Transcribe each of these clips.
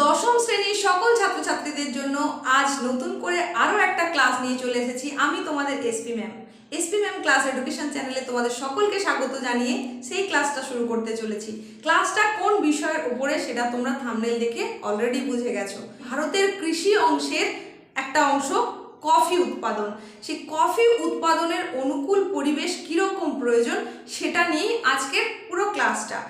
দশম শ্রেণির সকল ছাত্রছাত্রীদের জন্য আজ নতুন করে আরও একটা ক্লাস নিয়ে চলে এসেছি আমি তোমাদের SP ma'am. SP ma'am class education চ্যানেলে তোমাদের সকলকে স্বাগত জানিয়ে সেই ক্লাসটা শুরু করতে চলেছি। ক্লাসটা কোন বিষয়ের উপরে সেটা তোমরা থামনেল দেখে অলরেডি বুঝে গেছো। ভারতের কৃষি অংশের একটা অংশ, কফি উৎপাদন। সেই কফি উৎপাদনের অনুকূল পরিবেশ কীরকম প্রয়োজন সেটা নিয়ে আজকের পুরো ক্লাসটা।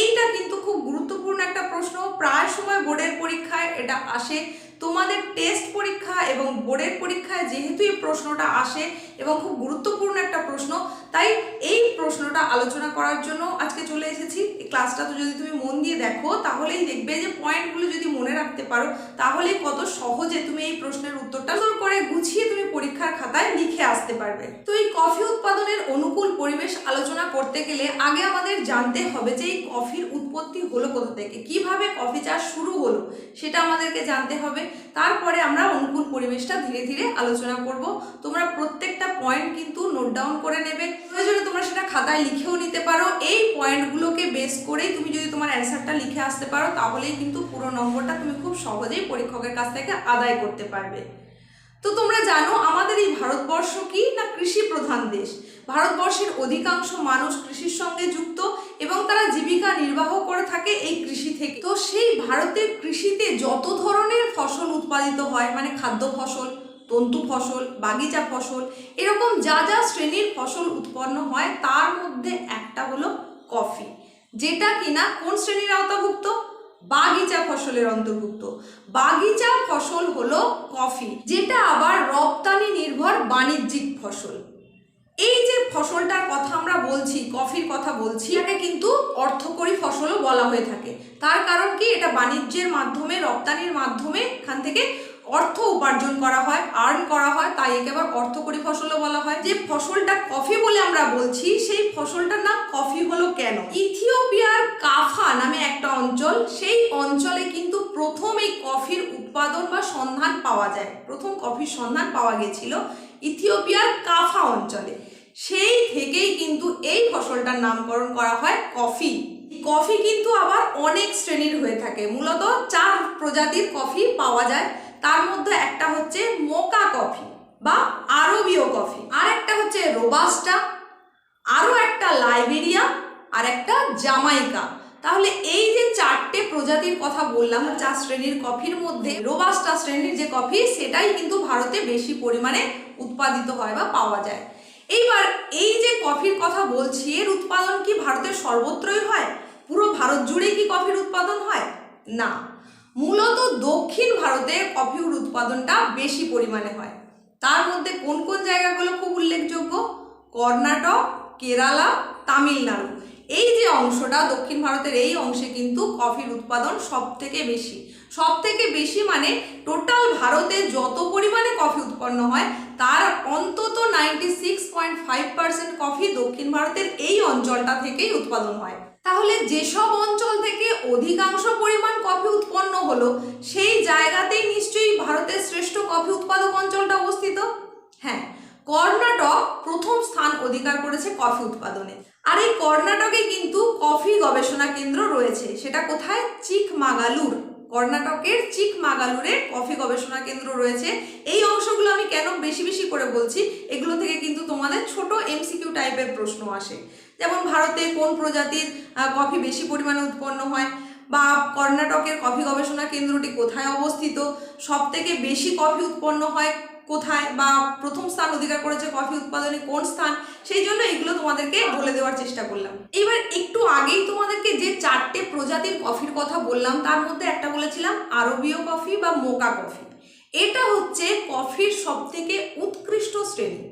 এইটা কিন্তু খুব গুরুত্বপূর্ণ একটা প্রশ্ন প্রায় সময় বোর্ডের পরীক্ষায় এটা আসে। তোমাদের টেস্ট পরীক্ষা এবং বোর্ডের পরীক্ষায় যেহেতু এই প্রশ্নটা আসে এবং খুব গুরুত্বপূর্ণ একটা প্রশ্ন, তাই এই প্রশ্নটা আলোচনা করার জন্য আজকে চলে এসেছি। এই ক্লাসটা তো যদি তুমি মন দিয়ে দেখো, তাহলেই দেখবে যে পয়েন্টগুলো যদি মনে রাখতে পারো, তাহলে কত সহজে তুমি এই প্রশ্নের উত্তরটা সুন্দর করে গুছিয়ে তুমি পরীক্ষার খাতায় লিখে আসতে পারবে। তো এই কফি উৎপাদনের অনুকূল পরিবেশ আলোচনা করতে গেলে আগে আমাদের জানতে হবে যে এই কফির উৎপত্তি হলো কোথা থেকে, কীভাবে কফি চাষ শুরু হলো, সেটা আমাদেরকে জানতে হবে। তারপরে আমরা অনুকূল পরিবেশটা ধীরে ধীরে আলোচনা করব। তোমরা প্রত্যেকটা পয়েন্ট কিন্তু নোট ডাউন করে নেবে। প্রয়োজনে তোমরা সেটা খাতায় লিখেও নিতে পারো। এই পয়েন্টগুলোকে বেস করেই তুমি যদি তোমার অ্যান্সারটা লিখে আসতে পারো, তাহলেই কিন্তু পুরো নম্বরটা তুমি খুব সহজেই পরীক্ষকের কাছ থেকে আদায় করতে পারবে। তো তোমরা জানো, আমাদের এই ভারতবর্ষ কি না কৃষি প্রধান দেশ? ভারতবর্ষের অধিকাংশ মানুষ কৃষির সঙ্গে যুক্ত এবং তারা জীবিকা নির্বাহ করে থাকে। এই তো সেই ভারতের কৃষিতে যত ধরনের ফসল উৎপাদিত হয় মানে খাদ্য ফসল, তন্তু ফসল, বাগিচা ফসল, এরকম যা যা শ্রেণির ফসল উৎপন্ন হয়, তার মধ্যে একটা হলো কফি। যেটা কিনা কোন শ্রেণির আওতাভুক্ত? বাগিচা ফসলের অন্তর্ভুক্ত। বাগিচা ফসল হলো কফি, যেটা আবার রপ্তানি নির্ভর বাণিজ্যিক ফসল। এই যে আমরা বলছি, কফির কথা বলছি এটাকে কিন্তু অর্থকরী ফসলও বলা হয়ে থাকে। তার কারণ কি? এটা বাণিজ্যের মাধ্যমে, রপ্তানির মাধ্যমে এখান থেকে অর্থ উপার্জন করা হয় আর্ন করা হয়, তাই একে আবার অর্থকরী ফসলও বলা হয়। যে ফসলটা কফি বলে আমরা বলছি, সেই ফসলটার নাম কফি হলো কেন? ইথিওপিয়ার কাফা নামে একটা অঞ্চল, সেই অঞ্চলে কিন্তু প্রথম এই কফির উৎপাদন বা সন্ধান পাওয়া যায়। প্রথম কফির সন্ধান পাওয়া গেছিল ইথিওপিয়ার কাফা অঞ্চলে সেই থেকেই কিন্তু এই ফসলটার নামকরণ করা হয় কফি। কফি কিন্তু আবার অনেক শ্রেণির হয়ে থাকে। মূলত চার প্রজাতির কফি পাওয়া যায়। তার মধ্যে একটা হচ্ছে মোকা কফি বা আরবীয় কফি। আর একটা হচ্ছে রোবাস্টা। আরও একটা লাইবেরিয়া আর একটা জামাইকা। তাহলে এই যে চারটে প্রজাতির কথা বললাম, চার শ্রেণির কফির মধ্যে রোবাস্টা শ্রেণির যে কফি, সেটাই কিন্তু ভারতে বেশি পরিমাণে উৎপাদিত হয় বা পাওয়া যায়। এইবার এই যে কফির কথা বলছি, এর উৎপাদন কি ভারতের সর্বত্রই হয়? পুরো ভারত জুড়ে কি কফির উৎপাদন হয়? না। মূলত দক্ষিণ ভারতে কফির উৎপাদনটা বেশি পরিমাণে হয়। তার মধ্যে কোন কোন জায়গাগুলো খুব উল্লেখযোগ্য? কর্ণাটক, কেরালা, তামিলনাড়ু। এই যে অংশটা, দক্ষিণ ভারতের এই অংশে কিন্তু কফির উৎপাদন সব থেকে বেশি। সব থেকে বেশি মানে টোটাল ভারতে যত পরিমাণে কফি উৎপন্ন হয় তার অন্তত ninety six point five percent coffee দক্ষিণ ভারতের এই অঞ্চলটা থেকেই উৎপাদন হয়। তাহলে যেসব অঞ্চল থেকে অধিকাংশ পরিমাণ কফি উৎপন্ন হলো, সেই জায়গাতেই নিশ্চয়ই ভারতের শ্রেষ্ঠ কফি উৎপাদক অঞ্চলটা অবস্থিত? হ্যাঁ কর্ণাটক প্রথম স্থান অধিকার করেছে কফি উৎপাদনে। আর এই কর্ণাটকে কিন্তু কফি গবেষণা কেন্দ্র রয়েছে, সেটা কোথায়? চিকমাগালুর কর্ণাটকের চিকমাগালুরে কফি গবেষণা কেন্দ্র রয়েছে। এই অংশগুলো আমি কেন বেশি বেশি করে বলছি? এগুলো থেকে কিন্তু তোমাদের ছোট এমসিকিউ টাইপের প্রশ্ন আসে। যেমন ভারতে কোন প্রজাতির কফি বেশি পরিমাণে উৎপন্ন হয়? বা কর্ণাটকের কফি গবেষণা কেন্দ্রটি কোথায় অবস্থিত? সবথেকে বেশি কফি উৎপন্ন হয়? কোথায় বা প্রথম স্থান অধিকার করেছে কফি উৎপাদনে কোন স্থান, সেই জন্য এগুলো তোমাদেরকে বলে দেওয়ার চেষ্টা করলাম। এবার একটু আগেই তোমাদেরকে যে চারটে প্রজাতির কফির কথা বললাম, তার মধ্যে একটা বলেছিলাম আরবীয় কফি বা মোকা কফি। এটা হচ্ছে কফির সব থেকে উৎকৃষ্ট শ্রেণি।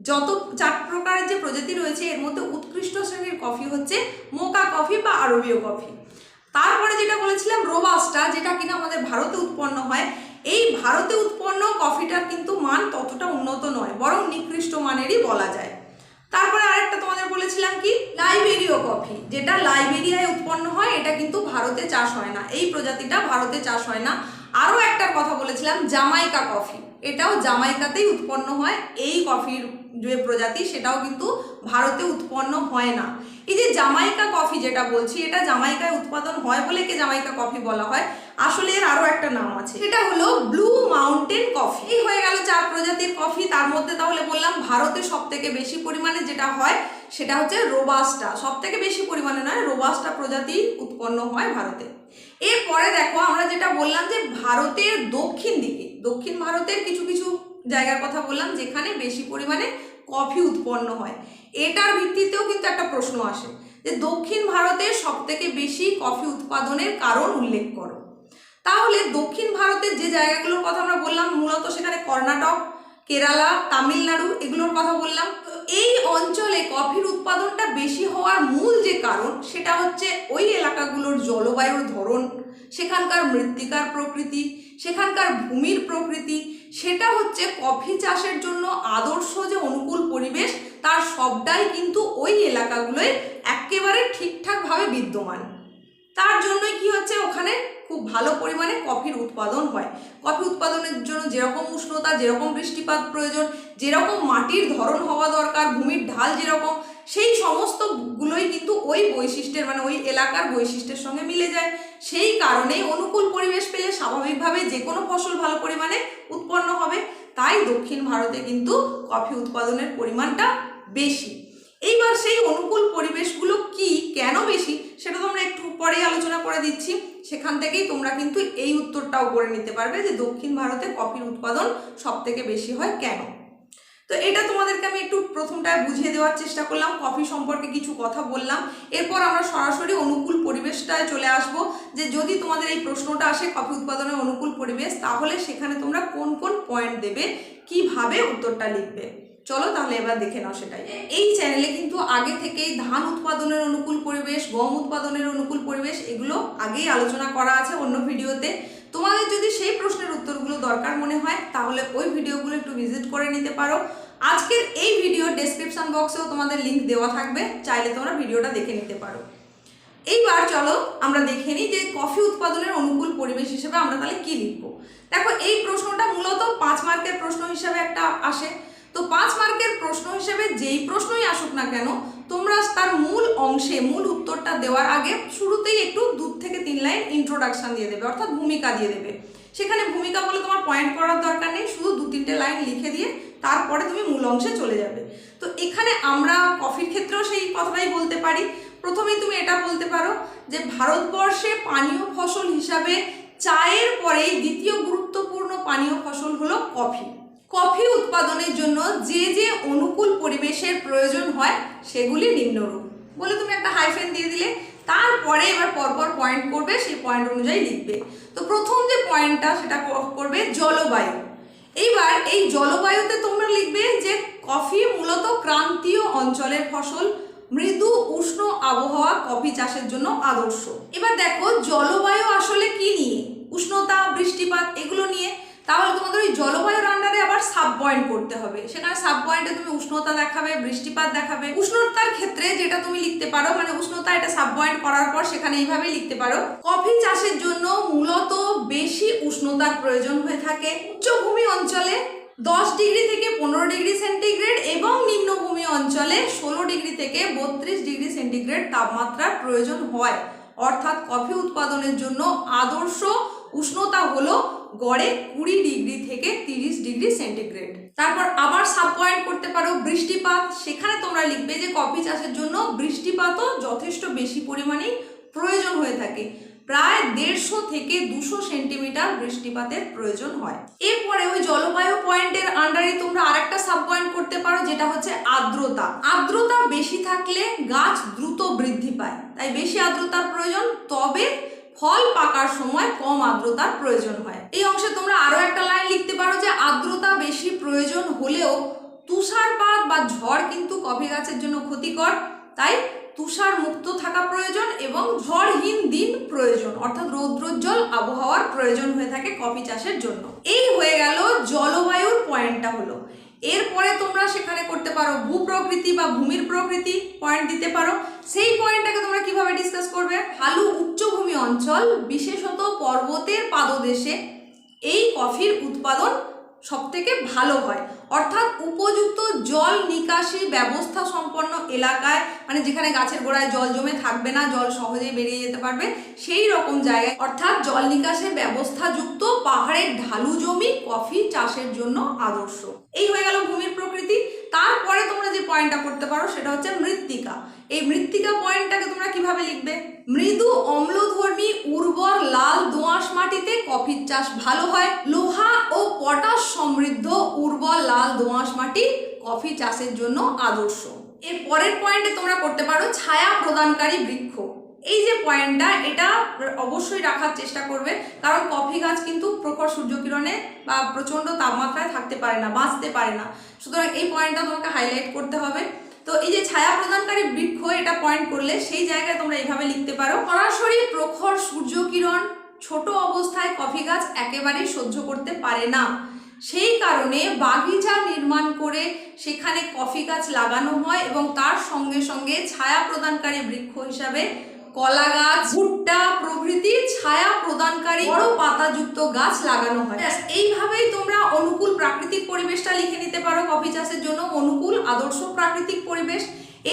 যত চার প্রকারের যে প্রজাতি রয়েছে, এর মধ্যে উৎকৃষ্ট শ্রেণির কফি হচ্ছে মোকা কফি বা আরবীয় কফি। তারপরে যেটা বলেছিলাম রোবাস্টা, যেটা কিনা আমাদের ভারতে উৎপন্ন হয় এই ভারতে উৎপন্ন কফিটার কিন্তু মান ততটা উন্নত নয়, বরং নিকৃষ্ট মানেরই বলা যায়। তারপরে আরেকটা তোমাদের বলেছিলাম কি? লাইবেরীয় কফি, যেটা লাইবেরিয়ায় উৎপন্ন হয়, এটা কিন্তু ভারতে চাষ হয় না। এই প্রজাতিটা ভারতে চাষ হয় না। আরও একটা কথা বলেছিলাম, জামাইকা কফি। এটাও জামাইকাতেই উৎপন্ন হয়। এই কফির যে প্রজাতি, সেটাও কিন্তু ভারতে উৎপন্ন হয় না। এই যে জামাইকা কফি যেটা বলছি, এটা জামাইকায় উৎপাদন হয় বলে একে জামাইকা কফি বলা হয়। আসলে এর আরও একটা নাম আছে। সেটা হলো ব্লু মাউন্টেন কফি এই হয়ে গেল চার প্রজাতির কফি। তার মধ্যে তাহলে বললাম ভারতে সব থেকে বেশি পরিমাণে যেটা হয়, সেটা হচ্ছে রোবাস্টা সব থেকে বেশি পরিমাণে নয় রোবাস্টা প্রজাতি উৎপন্ন হয় ভারতে। এরপরে দেখো, আমরা যেটা বললাম যে ভারতের দক্ষিণ দিকে। দক্ষিণ ভারতের কিছু কিছু জায়গার কথা বললাম, যেখানে বেশি পরিমাণে কফি উৎপন্ন হয়। এটার ভিত্তিতেও কিন্তু একটা প্রশ্ন আসে যে দক্ষিণ ভারতের সব থেকে বেশি কফি উৎপাদনের কারণ উল্লেখ করো। তাহলে দক্ষিণ ভারতের যে জায়গাগুলোর কথা আমরা বললাম, মূলত সেখানে কর্ণাটক, কেরালা, তামিলনাড়ু এগুলোর কথা বললাম। তো এই অঞ্চলে কফির উৎপাদনটা বেশি হওয়ার মূল যে কারণ সেটা হচ্ছে ওই এলাকাগুলোর জলবায়ুর ধরন। সেখানকার মৃত্তিকার প্রকৃতি, সেখানকার ভূমির প্রকৃতি, সেটা হচ্ছে কফি চাষের জন্য আদর্শ যে অনুকূল পরিবেশ, তার সবটাই কিন্তু ওই এলাকাগুলোয় একেবারে ঠিকঠাকভাবে বিদ্যমান। তার জন্যই কি হচ্ছে, ওখানে খুব ভালো পরিমাণে কফির উৎপাদন হয়। কফি উৎপাদনের জন্য যেরকম উষ্ণতা, যেরকম বৃষ্টিপাত প্রয়োজন, যেরকম মাটির ধরন হওয়া দরকার, ভূমির ঢাল যেরকম সেই সমস্তগুলোই কিন্তু ওই বৈশিষ্ট্যের মানে ওই এলাকার বৈশিষ্ট্যের সঙ্গে মিলে যায়। সেই কারণেই অনুকূল পরিবেশ পেলে স্বাভাবিকভাবে যে কোনো ফসল ভালো পরিমাণে উৎপন্ন হবে। তাই দক্ষিণ ভারতে কিন্তু কফি উৎপাদনের পরিমাণটা বেশি। এইবার সেই অনুকূল পরিবেশগুলো কি, কেন বেশি, সেটা তোমরা একটু পরেই আলোচনা করে দিচ্ছি। সেখান থেকেই তোমরা কিন্তু এই উত্তরটাও করে নিতে পারবে যে দক্ষিণ ভারতে কফির উৎপাদন সব থেকে বেশি হয় কেন। তো এটা তোমাদেরকে আমি একটু প্রথমটায় বুঝিয়ে দেওয়ার চেষ্টা করলাম, কফি সম্পর্কে কিছু কথা বললাম। এরপর আমরা সরাসরি অনুকূল পরিবেশটায় চলে আসব, যে যদি তোমাদের এই প্রশ্নটা আসে কফি উৎপাদনের অনুকূল পরিবেশ, তাহলে সেখানে তোমরা কোন কোন পয়েন্ট দেবে, কীভাবে উত্তরটা লিখবে। চলো তাহলে এবার দেখে নাও সেটাই। এই চ্যানেলে কিন্তু আগে থেকেই ধান উৎপাদনের অনুকূল পরিবেশ, গম উৎপাদনের অনুকূল পরিবেশ, এগুলো আগেই আলোচনা করা আছে অন্য ভিডিওতে। তোমাদের যদি সেই প্রশ্নের উত্তরগুলো দরকার মনে হয়, তাহলে ওই ভিডিওগুলো একটু ভিজিট করে নিতে পারো। আজকের এই ভিডিও ডেসক্রিপশন বক্সেও তোমাদের লিঙ্ক দেওয়া থাকবে, চাইলে তোমরা ভিডিওটা দেখে নিতে পারো। এইবার চলো আমরা দেখে নিই যে কফি উৎপাদনের অনুকূল পরিবেশ হিসেবে আমরা তাহলে কি লিখব। দেখো, এই প্রশ্নটা মূলত পাঁচ মার্কের প্রশ্ন হিসেবে একটা আসে। তো পাঁচ মার্কের প্রশ্ন হিসেবে যেই প্রশ্নই আসুক না কেন, তোমরা তার মূল অংশে, মূল উত্তরটা দেওয়ার আগে শুরুতেই একটু দু থেকে তিন লাইন ইন্ট্রোডাকশন দিয়ে দেবে, অর্থাৎ ভূমিকা দিয়ে দেবে। সেখানে ভূমিকা বলে তোমার পয়েন্ট করার দরকার নেই, শুধু লিখে দিয়ে তারপরে তুমি মূল অংশে চলে যাবে। তো এখানে আমরা কফির ক্ষেত্রেও সেই কথাটাই বলতে পারি। প্রথমেই তুমি এটা বলতে পারো যে ভারতবর্ষে পানীয় ফসল হিসাবে চায়ের পরেই দ্বিতীয় গুরুত্বপূর্ণ পানীয় ফসল হলো কফি। কফি উৎপাদনের জন্য যে যে অনুকূল পরিবেশের প্রয়োজন হয় সেগুলি নিম্নরূপ বলে তুমি একটা হাইফেন দিয়ে দিলে, তারপরে এবার পরপর পয়েন্ট করবে, সেই পয়েন্ট অনুযায়ী লিখবে। তো প্রথম যে পয়েন্টটা সেটা করবে জলবায়ু। এইবার এই জলবায়ুতে তোমরা লিখবে যে কফি মূলত ক্রান্তীয় অঞ্চলের ফসল, মৃদু উষ্ণ আবহাওয়া কফি চাষের জন্য আদর্শ। এবার দেখো, জলবায়ু আসলে কি নিয়ে? উষ্ণতা, বৃষ্টিপাত এগুলো নিয়ে। তাহলে তোমাদের ওই জলবায়ুর আন্ডারে আবার সাব পয়েন্ট করতে হবে। সেখানে সাব পয়েন্টে তুমি উষ্ণতা দেখাবে, বৃষ্টিপাত দেখাবে। উষ্ণতার ক্ষেত্রে যেটা তুমি লিখতে পারো মানে উষ্ণতা এটা সাব পয়েন্ট করার পর সেখানে এইভাবেই লিখতে পারো। কফি চাষের জন্য মূলত বেশি উষ্ণতার প্রয়োজন হয়ে থাকে। উচ্চভূমি অঞ্চলে দশ ডিগ্রি থেকে পনেরো ডিগ্রি সেন্টিগ্রেড এবং নিম্নভূমি অঞ্চলে ষোলো ডিগ্রি থেকে বত্রিশ ডিগ্রি সেন্টিগ্রেড তাপমাত্রার প্রয়োজন হয়। অর্থাৎ কফি উৎপাদনের জন্য আদর্শ উষ্ণতা হলো গড়ে কুড়ি ডিগ্রি থেকে তিরিশ ডিগ্রি সেন্টিগ্রেড। তারপর আবার সাব পয়েন্ট করতে পারো বৃষ্টিপাত। সেখানে তোমরা লিখবে যে কফি চাষের জন্য বৃষ্টিপাতও যথেষ্ট বেশি পরিমাণে প্রয়োজন হয়ে থাকে। প্রায় দেড়শো থেকে দুশো সেন্টিমিটার বৃষ্টিপাতের প্রয়োজন হয়। এরপরে ওই জলবায়ু পয়েন্টের আন্ডারে তোমরা আরেকটা সাব পয়েন্ট করতে পারো, যেটা হচ্ছে আর্দ্রতা। আর্দ্রতা বেশি থাকলে গাছ দ্রুত বৃদ্ধি পায়। তাই বেশি আর্দ্রতার প্রয়োজন, তবে ফল পাকার সময় কম আর্দ্রতার প্রয়োজন হয়। এই অংশে তোমরা আরও একটা লাইন লিখতে পারো যে আর্দ্রতা বেশি প্রয়োজন হলেও তুষারপাত বা ঝড় কিন্তু কফি গাছের জন্য ক্ষতিকর। তাই তুষার মুক্ত থাকা প্রয়োজন এবং ঝড়হীন দিন প্রয়োজন, অর্থাৎ রৌদ্রোজ্জ্বল আবহাওয়ার প্রয়োজন হয়ে থাকে কফি চাষের জন্য। এই হয়ে গেল জলবায়ুর পয়েন্টটা হলো। এরপরে তোমরা সেখানে করতে পারো ভূপ্রকৃতি বা ভূমির প্রকৃতি পয়েন্ট দিতে পারো। সেই পয়েন্টটাকে তোমরা কীভাবে ডিসকাস করবে? ভালো উচ্চভূমি অঞ্চল, বিশেষত পর্বতের পাদদেশে এই কফির উৎপাদন সব থেকে ভালো হয়। অর্থাৎ উপযুক্ত জল নিকাশি ব্যবস্থা সম্পন্ন এলাকায় মানে যেখানে গাছের গোড়ায় জল জমে থাকবে না, জল সহজেই বেরিয়ে যেতে পারবে, সেই রকম জায়গায়, অর্থাৎ জল নিকাশের ব্যবস্থাযুক্ত পাহাড়ের ঢালু জমি কফি চাষের জন্য আদর্শ। এই হয়ে গেল ভূমির প্রকৃতি। তারপরে তোমরা যে পয়েন্টটা করতে পারো, সেটা হচ্ছে মৃত্তিকা। এই মৃত্তিকা পয়েন্টটাকে তোমরা কীভাবে লিখবে? মৃদু অম্লধর্মী উর্বর লাল দোআঁশ মাটিতে কফির চাষ ভালো হয়। লোহা ও পটাশ সমৃদ্ধ উর্বর লাল দোআঁশ মাটি কফি চাষের জন্য আদর্শ। এর পরের পয়েন্টে তোমরা করতে পারো ছায়া প্রদানকারী বৃক্ষ। এই যে পয়েন্টটা, এটা অবশ্যই রাখার চেষ্টা করবে, কারণ কফি গাছ কিন্তু প্রখর সূর্যকিরণে বা প্রচণ্ড তাপমাত্রায় থাকতে পারে না, বাঁচতে পারে না। সুতরাং এই পয়েন্টটা তোমাকে হাইলাইট করতে হবে। তো এই যে ছায়া প্রদানকারী বৃক্ষ এটা পয়েন্ট করলে, সেই জায়গায় তোমরা এইভাবে লিখতে পারো, সরাসরি প্রখর সূর্য কিরণ ছোট অবস্থায় কফি গাছ একেবারেই সহ্য করতে পারে না। সেই কারণে বাগিচা নির্মাণ করে সেখানে কফি গাছ লাগানো হয় এবং তার সঙ্গে সঙ্গে ছায়া প্রদানকারী বৃক্ষ হিসাবে কলা গাছ, ভুট্টা প্রভৃতি ছায়া প্রদানকারী বড় পাতাযুক্ত গাছ লাগানো হয়। এইভাবেই তোমরা অনুকূল প্রাকৃতিক পরিবেশটা লিখে নিতে পারো কফি চাষের জন্য। অনুকূল, আদর্শ প্রাকৃতিক পরিবেশ।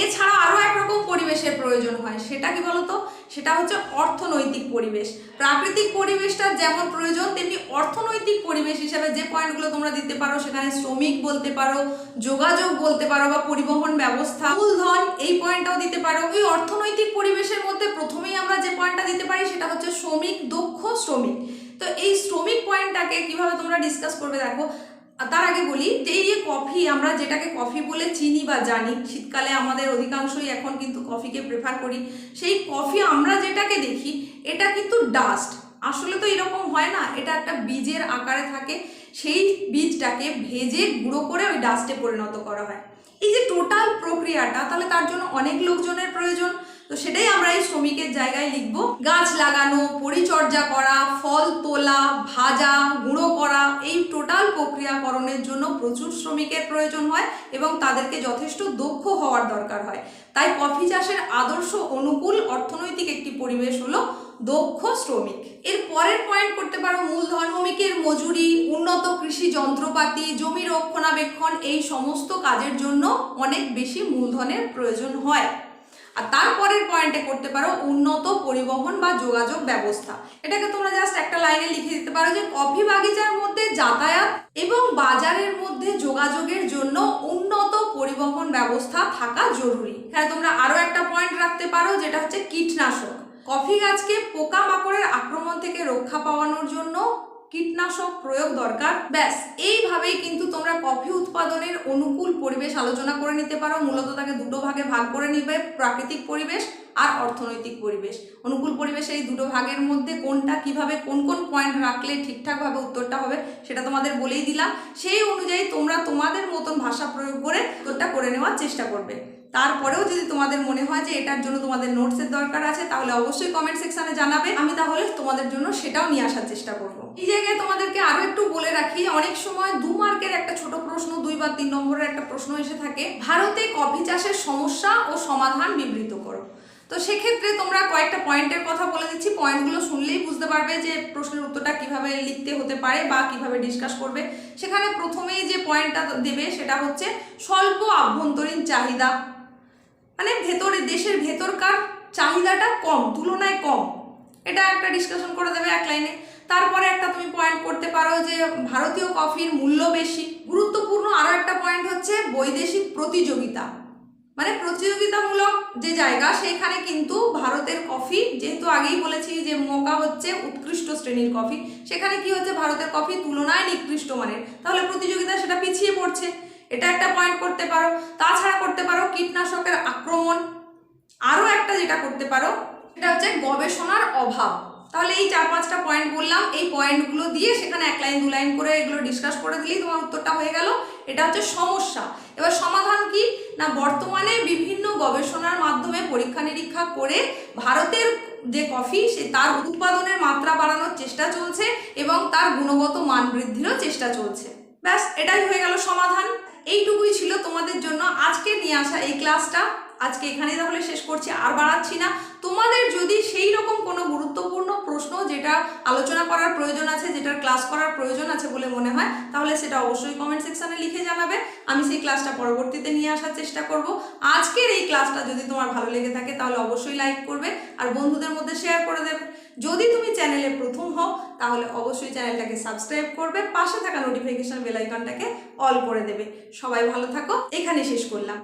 এছাড়া আরও একরকম পরিবেশের প্রয়োজন হয়। সেটা কি বলতো? সেটা হচ্ছে অর্থনৈতিক পরিবেশ। প্রাকৃতিক পরিবেশটা যেমন প্রয়োজন, তেমনি অর্থনৈতিক পরিবেশ হিসাবে যে পয়েন্টগুলো তোমরা দিতে পারো, সেখানে শ্রমিক বলতে পারো, যোগাযোগ বলতে পারো বা পরিবহন ব্যবস্থা, মূলধন, এই পয়েন্টটাও দিতে পারো। ওই অর্থনৈতিক পরিবেশের মধ্যে প্রথমেই আমরা যে পয়েন্টটা দিতে পারি, সেটা হচ্ছে শ্রমিক, দক্ষ শ্রমিক। তো এই শ্রমিক পয়েন্টটাকে কীভাবে তোমরা ডিসকাস করবে দেখো তার আগে বলি এই যে কফি, আমরা যেটাকে কফি বলে চিনি বা জানি, শীতকালে আমাদের অধিকাংশই এখন কিন্তু কফিকে প্রেফার করি। সেই কফি আমরা যেটাকে দেখি, এটা কিন্তু ডাস্ট আসলে তো এরকম হয় না, এটা একটা বীজের আকারে থাকে, সেই বীজটাকে ভেজে গুঁড়ো করে ওই ডাস্টে পরিণত করা হয়। এই যে টোটাল প্রক্রিয়াটা, তাহলে তার জন্য অনেক লোকজনের প্রয়োজন। তো সেটাই আমরা এই শ্রমিকের জায়গায় লিখব। গাছ লাগানো, পরিচর্যা করা, ফল তোলা, ভাজা, গুঁড়ো করা, এই টোটাল প্রক্রিয়াকরণের জন্য প্রচুর শ্রমিকের প্রয়োজন হয় এবং তাদেরকে যথেষ্ট দক্ষ হওয়ার দরকার হয়। তাই কফি চাষের আদর্শ অনুকূল অর্থনৈতিক একটি পরিবেশ হলো দক্ষ শ্রমিক। এর পরের পয়েন্ট করতে পারো মূলধন শ্রমিকের মজুরি, উন্নত কৃষি যন্ত্রপাতি জমি রক্ষণাবেক্ষণ, এই সমস্ত কাজের জন্য অনেক বেশি মূলধনের প্রয়োজন হয়। আর তারপরের পয়েন্টে করতে পারো উন্নত পরিবহন বা যোগাযোগ ব্যবস্থা। এটাকে তোমরা জাস্ট একটা লাইনে লিখে দিতে পারো যে কফি বাগিচার মধ্যে যাতায়াত এবং বাজারের মধ্যে যোগাযোগের জন্য উন্নত পরিবহন ব্যবস্থা থাকা জরুরি। হ্যাঁ তোমরা আরও একটা পয়েন্ট রাখতে পারো যেটা হচ্ছে কীটনাশক। কফি গাছকে পোকামাকড়ের আক্রমণ থেকে রক্ষা পাওয়ানোর জন্য কীটনাশক প্রয়োগ দরকার। ব্যাস, এইভাবেই কিন্তু তোমরা কফি উৎপাদনের অনুকূল পরিবেশ আলোচনা করে নিতে পারো। মূলত তাকে দুটো ভাগে ভাগ করে নিবে, প্রাকৃতিক পরিবেশ আর অর্থনৈতিক পরিবেশ। অনুকূল পরিবেশে এই দুটো ভাগের মধ্যে কোনটা কীভাবে, কোন কোন পয়েন্ট রাখলে ঠিকঠাকভাবে উত্তরটা হবে সেটা তোমাদের বলেই দিলাম। সেই অনুযায়ী তোমরা তোমাদের মতন ভাষা প্রয়োগ করে উত্তরটা করে নেওয়ার চেষ্টা করবে। তারপরেও যদি তোমাদের মনে হয় যে এটার জন্য তোমাদের নোটসের দরকার আছে, তাহলে অবশ্যই কমেন্ট সেকশনে জানাবে। আমি তাহলে তোমাদের জন্য সেটাও নিয়ে আসার চেষ্টা করব। এই জায়গায় তোমাদেরকে আরও একটু বলে রাখি, অনেক সময় দু মার্কের একটা ছোট প্রশ্ন, দুই বা তিন নম্বরের একটা প্রশ্ন এসে থাকে। ভারতে কফি চাষের সমস্যা ও সমাধান বিবৃত করো। তো সেক্ষেত্রে তোমরা কয়েকটা পয়েন্টের কথা বলে দিচ্ছি। পয়েন্টগুলো শুনলেই বুঝতে পারবে যে প্রশ্নের উত্তরটা কীভাবে লিখতে হতে পারে বা কীভাবে ডিসকাস করবে। সেখানে প্রথমেই যে পয়েন্টটা দেবে সেটা হচ্ছে, স্বল্প আভ্যন্তরীণ চাহিদা। মানে ভেতরে, দেশের ভেতরকার চাহিদাটা কম, তুলনায় কম। এটা একটা ডিসকাশন করে দেবে এক লাইনে তারপরে একটা তুমি পয়েন্ট করতে পারো যে ভারতীয় কফির মূল্য বেশি। গুরুত্বপূর্ণ আরও একটা পয়েন্ট হচ্ছে বৈদেশিক প্রতিযোগিতা। মানে প্রতিযোগিতামূলক যে জায়গা, সেখানে কিন্তু ভারতের কফি, যেহেতু আগেই বলেছি যে মোকা হচ্ছে উৎকৃষ্ট শ্রেণির কফি, সেখানে কি হচ্ছে ভারতের কফি তুলনায় নিকৃষ্ট মানের। তাহলে প্রতিযোগিতা সেটা পিছিয়ে পড়ছে। এটা একটা পয়েন্ট করতে পারো। তাছাড়া করতে পারো কীটনাশকের আক্রমণ। আরও একটা যেটা করতে পারো এটা হচ্ছে গবেষণার অভাব। তাহলে এই চার পাঁচটা পয়েন্ট বললাম, এই পয়েন্টগুলো দিয়ে সেখানে এক লাইন দু লাইন করে এগুলো ডিসকাস করে দিলেই তোমার উত্তরটা হয়ে গেল। এটা হচ্ছে সমস্যা। এবার সমাধান কি? না, বর্তমানে বিভিন্ন গবেষণার মাধ্যমে পরীক্ষা নিরীক্ষা করে ভারতের যে কফি, সে তার উৎপাদনের মাত্রা বাড়ানোর চেষ্টা চলছে এবং তার গুণগত মান বৃদ্ধিরও চেষ্টা চলছে। ব্যাস, এটাই হয়ে গেল সমাধান। এইটুকুই ছিল তোমাদের জন্য আজকে নিয়ে আসা এই ক্লাসটা। আজকে এখানেই তাহলে শেষ করছি, আর বাড়াচ্ছি না। তোমাদের যদি সেই রকম কোনো গুরুত্বপূর্ণ প্রশ্ন যেটা আলোচনা করার প্রয়োজন আছে, যেটার ক্লাস করার প্রয়োজন আছে বলে মনে হয়, তাহলে সেটা অবশ্যই কমেন্ট সেকশানে লিখে জানাবে। আমি সেই ক্লাসটা পরবর্তীতে নিয়ে আসার চেষ্টা করব। আজকের এই ক্লাসটা যদি তোমার ভালো লেগে থাকে, তাহলে অবশ্যই লাইক করবে, আর বন্ধুদের মধ্যে শেয়ার করে দেবে। যদি তুমি চ্যানেলে প্রথম হও, তাহলে অবশ্যই চ্যানেলটাকে সাবস্ক্রাইব করবে, পাশে থাকা নোটিফিকেশন বেল আইকনটাকে অল করে দেবে। সবাই ভালো থাকো, এখানে শেষ করলাম।